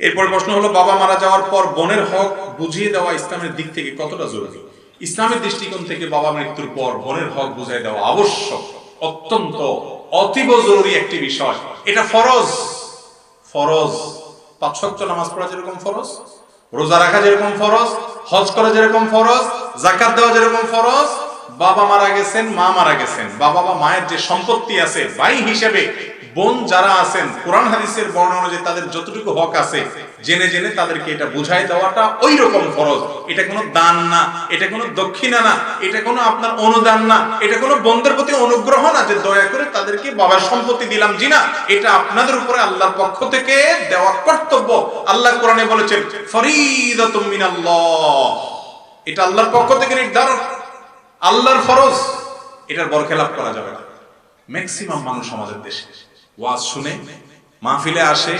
এরপর প্রশ্ন হলো, বাবা মারা যাওয়ার পর বোনের হক বুঝিয়ে দেওয়া ইসলামের দিক থেকে কতটা জরুরি? ইসলামের দৃষ্টিকোণ থেকে বাবা মৃত্যুর পর বোনের হক বুঝিয়ে দেওয়া আবশ্যক, অত্যন্ত অতীব জরুরি একটি বিষয়। এটা ফরজ ফরজ। পাঁচ ওয়াক্ত নামাজ পড়া যেরকম ফরজ, রোজা রাখা যেরকম ফরজ, হজ করা যেরকম ফরজ জাকাত দেওয়া যেরকম ফরজ, বাবা মারা গেছেন, মা মারা গেছেন। বাবা বা মায়ের যে সম্পত্তি আছে ভাই হিসেবে বোন যারা আছেন, কোরআন হাদিসের বর্ণনা অনুযায়ী তাদের যতটুকু হক আছে, জেনে জেনে তাদেরকে এটা বুঝাই দেওয়াটা ওই রকম ফরজ। এটা কোনো দান না, এটা কোনো দক্ষিণা না, এটা কোনো আপনার অনুদান না, এটা কোনো বন্ধের প্রতি অনুগ্রহ না যে দয়া করে তাদেরকে বাবার সম্পত্তি দিলাম। জি না, এটা আপনাদের উপরে আল্লাহর পক্ষ থেকে দেওয়া কর্তব্য। আল্লাহ কোরআনে বলেছেন, ফরিদাতুম এটা আল্লাহর পক্ষ থেকে নির্ধারণ। আল্লাহর ফরজ, এটার বরখেলাপ করা যাবে না। ম্যাক্সিমাম মানুষ আমাদের দেশে। ওয়াজ শুনে, মাহফিলে আসে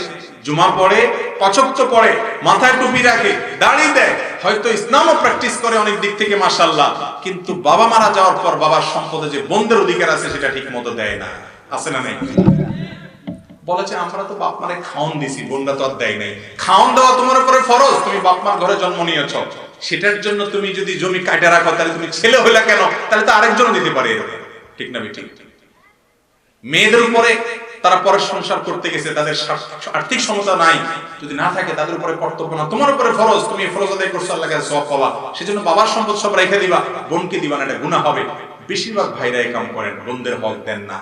জুমা পড়ে পচক্ত পড়ে মাথায় টুপি রাখে, দাড়ি দেয়। হয়তো ইসলামও প্র্যাকটিস করে অনেক দিক থেকে মাশাল্লাহ কিন্তু বাবা মারা যাওয়ার পর বাবার সম্পদে যে বন্ধের অধিকার আছে, সেটা ঠিক মতো দেয় না। আছে না নেই? আমরা তো বাপ মারে খাওন দিছি তো আর দেয় নাই। দেওয়া তোমার উপরে ফরজ, তুমি বাপ মার ঘরে জন্ম নিয়েছ। সেটার জন্য তুমি যদি জমি কাটে রাখো, তাহলে তুমি ছেলে হইলা কেন? তাহলে তো আরেকজন দিতে পারে ঠিক না ঠিক মেয়েদের উপরে তারা পরের সংসার করতে গেছে, তাদের আর্থিক সমতা নাই। যদি না থাকে, তাদের উপরে কর্তব্য না। তোমার উপরে ফরজ, তুমি ফরজ আদায় করছ আল্লাহ কাছে সব পাবা। সেজন্য বাবার সম্পদ সব রেখে দিবা, বোনকে দিবা না, এটা গুনাহ হবে। বেশিরভাগ ভাইরা এই কাম করেন, বোনদের হক দেন না।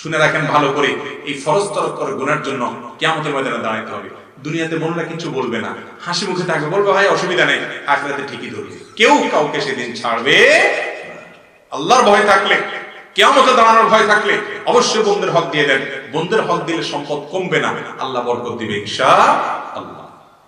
শুনে রাখেন ভালো করে, এই ফরজ তরফ করে গুনার জন্য কেমতের ময়দানে দাঁড়াইতে হবে। দুনিয়াতে বোনরা কিছু বলবে না। হাসি মুখে থাকবে বলবে, ভাই, অসুবিধা নেই, আখরাতে ঠিকই ধরবে। কেউ কাউকে সেদিন ছাড়বে আল্লাহর ভয় থাকলে কেয়ামতে দাঁড়ানোর ভয় থাকলে অবশ্যই বন্ধুর হক দিয়ে দেন। বন্ধুর হক দিলে সম্পদ কমবে না। আল্লাহ বরকত দিবে ইনশা আল্লাহ